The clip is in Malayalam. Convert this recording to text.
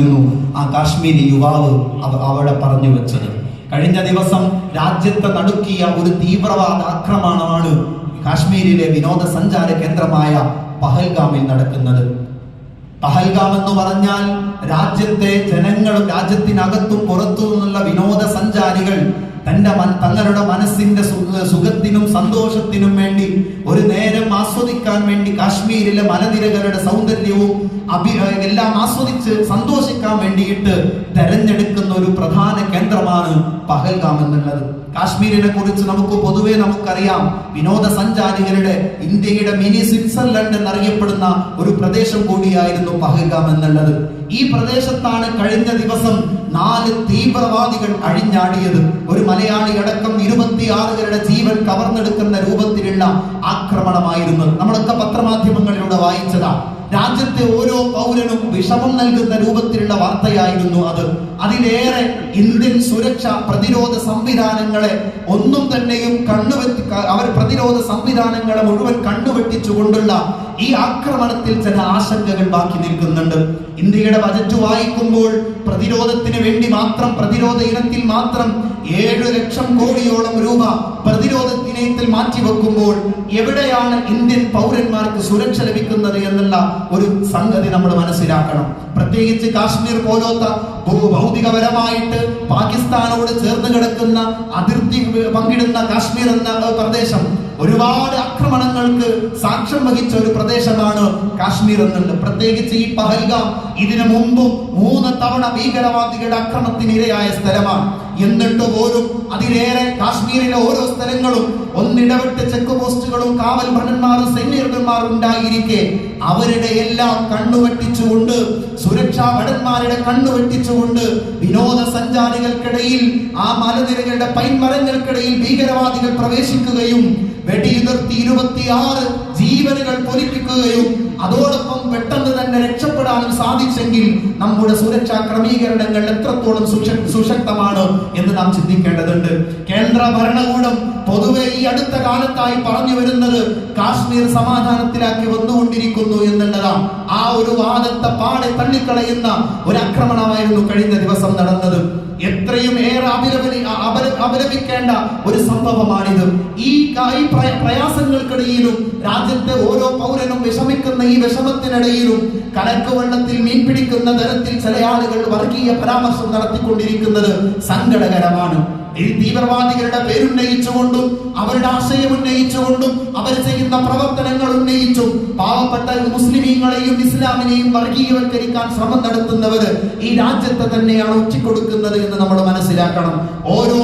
എന്നായിരുന്നു ആ കാശ്മീരി യുവാവ് അവ- അവിടെ പറഞ്ഞു വെച്ചത്. കഴിഞ്ഞ ദിവസം രാജ്യത്തെ നടുക്കിയ ഒരു തീവ്രവാദ ആക്രമണമാണ് കാശ്മീരിലെ വിനോദസഞ്ചാര കേന്ദ്രമായ പഹൽഗാമിൽ നടക്കുന്നത്. പഹൽഗാം എന്ന് പറഞ്ഞാൽ രാജ്യത്തെ ജനങ്ങളും രാജ്യത്തിനകത്തും പുറത്തു നിന്നുള്ള വിനോദസഞ്ചാരികൾ തന്റെ തങ്ങളുടെ മനസ്സിന്റെ സുഖത്തിനും സന്തോഷത്തിനും വേണ്ടി ഒരു നേരം ആസ്വദിക്കാൻ വേണ്ടി കാശ്മീരിലെ മലനിരകളുടെ സൗന്ദര്യവും അഭി എല്ലാം ആസ്വദിച്ച് സന്തോഷിക്കാൻ വേണ്ടിയിട്ട് തെരഞ്ഞെടുക്കുന്ന ഒരു പ്രധാന കേന്ദ്രമാണ് പഹൽഗാം എന്നുള്ളത്. കാശ്മീരിനെ കുറിച്ച് നമുക്ക് പൊതുവെ നമുക്കറിയാം. വിനോദസഞ്ചാരികളുടെ ഇന്ത്യയുടെ മിനി സ്വിറ്റ്സർലൻഡ് എന്നറിയപ്പെടുന്ന ഒരു പ്രദേശം കൂടിയായിരുന്നു പഹൽഗാം എന്നുള്ളത്. ഈ പ്രദേശത്താണ് കഴിഞ്ഞ ദിവസം നാല് തീവ്രവാദികൾ അഴിഞ്ഞാടിയത്. ഒരു മലയാളി അടക്കം ഇരുപത്തിയാറുകളുടെ ജീവൻ കവർന്നെടുക്കുന്ന രൂപത്തിലുള്ള ആക്രമണമായിരുന്നു. നമ്മളൊക്കെ പത്രമാധ്യമങ്ങളിലൂടെ വായിച്ചതാ. രാജ്യത്തെ ഓരോ പൗരനും വിഷമം നൽകുന്ന രൂപത്തിലുള്ള വാർത്തയായിരുന്നു അത്. അതിലേറെ ഇന്ത്യൻ സുരക്ഷ പ്രതിരോധ സംവിധാനങ്ങളെ ഒന്നും തന്നെയും കണ്ണുവെത്തി അവർ പ്രതിരോധ സംവിധാനങ്ങളെ മുഴുവൻ കണ്ണുവെട്ടിച്ചുകൊണ്ടുള്ള ഈ ആക്രമണത്തിൽ ചില ആശങ്കകൾ ബാക്കി നിൽക്കുന്നുണ്ട്. ഇന്ത്യയുടെ ബജറ്റ് വായിക്കുമ്പോൾ പ്രതിരോധത്തിന് വേണ്ടി മാത്രം പ്രതിരോധ ഇനത്തിൽ മാത്രം ഏഴു ലക്ഷം കോടിയോളം രൂപ പ്രതിരോധ മാറ്റി മാറ്റിവെക്കുമ്പോൾ എവിടെയാണ് ഇന്ത്യൻ പൗരന്മാർക്ക് സുരക്ഷ ലഭിക്കുന്നത് എന്നുള്ള ഒരു സംഗതി നമ്മൾ മനസ്സിലാക്കണം. പ്രത്യേകിച്ച് കാശ്മീർ പോലോത്ത ഭൗതികപരമായിട്ട് പാകിസ്ഥാനോട് ചേർന്ന് കിടക്കുന്ന അതിർത്തി പങ്കിടുന്ന കാശ്മീർ എന്ന പ്രദേശം ഒരുപാട് ആക്രമണങ്ങൾക്ക് സാക്ഷ്യം വഹിച്ച ഒരു പ്രദേശമാണ് കാശ്മീർ എന്നുള്ളത് പ്രത്യേകിച്ച് ഈ പഹൽഗാം ഇതിനു മുമ്പും മൂന്ന് തവണ ഭീകരവാദികളുടെ ആക്രമണത്തിന് ഇരയായ സ്ഥലമാണ്. എന്നിട്ട് പോലും അതിലേറെ കാശ്മീരിലെ ഓരോ സ്ഥലങ്ങളും ഒന്നിടവിട്ട് ചെക്ക് പോസ്റ്റുകളും കാവൽ ഭടന്മാരും സൈനികന്മാരും ഉണ്ടായിരിക്കെ. അവരുടെ എല്ലാം കണ്ണുവെട്ടിച്ചുകൊണ്ട് സുരക്ഷാ ഭടന്മാരുടെ കണ്ണുവെട്ടിച്ചുകൊണ്ട് വിനോദസഞ്ചാരികൾക്കിടയിൽ ആ മലനിരകളുടെ പൈൻമരങ്ങൾക്കിടയിൽ ഭീകരവാദികൾ പ്രവേശിക്കുകയും വെടിയുതിർത്തി ഇരുപത്തിയാറ് ജീവനുകൾ പൊലിപ്പിക്കുകയും അതോടൊപ്പം പെട്ടെന്ന് തന്നെ രക്ഷപ്പെടാനും സാധിച്ചെങ്കിൽ നമ്മുടെ സുരക്ഷാ ക്രമീകരണങ്ങൾ എത്രത്തോളം സുശ- സുശക്തമാണ് എന്ന് നാം ചിന്തിക്കേണ്ടതുണ്ട്. കേന്ദ്ര ഭരണകൂടം പൊതുവെ ഈ അടുത്ത കാലത്തായി പറഞ്ഞു വരുന്നത് കാശ്മീർ സമാധാനത്തിലാക്കി വന്നുകൊണ്ടിരിക്കുന്നു എന്നുള്ളതാണ് ആ ഒരു വാദത്തെ പാടെ തള്ളിക്കളയുന്ന ഒരു ആക്രമണമായിരുന്നു കഴിഞ്ഞ ദിവസം നടന്നത്. എത്രയും ഏറെ അപലപി അപല- അപലപിക്കേണ്ട ഒരു സംഭവമാണിത്. ഈ ഈ പ്ര- പ്രയാസങ്ങൾക്കിടയിലും രാജ്യത്തെ ഓരോ പൗരനും വിഷമിക്കുന്ന ഈ വിഷമത്തിനിടയിലും കലക്ക് വെള്ളത്തിൽ മീൻ പിടിക്കുന്ന തരത്തിൽ ചില ആളുകൾ വർഗീയ പരാമർശം നടത്തിക്കൊണ്ടിരിക്കുന്നത് സങ്കടകരമാണ്. ഈ തീവ്രവാദികളുടെ പേരുന്നയിച്ചുകൊണ്ടും അവരുടെ ആശയം ഉന്നയിച്ചുകൊണ്ടും അവർ ചെയ്യുന്ന പ്രവർത്തനങ്ങൾ ഉന്നയിച്ചും പാവപ്പെട്ട മുസ്ലിമീങ്ങളെയും ഇസ്ലാമിനെയും വർഗീയവൽക്കരിക്കാൻ ശ്രമം നടത്തുന്നവര് ഈ രാജ്യത്തെ തന്നെയാണ് ഒറ്റിക്കൊടുക്കുന്നത് എന്ന് നമ്മൾ മനസ്സിലാക്കണം. ഓരോ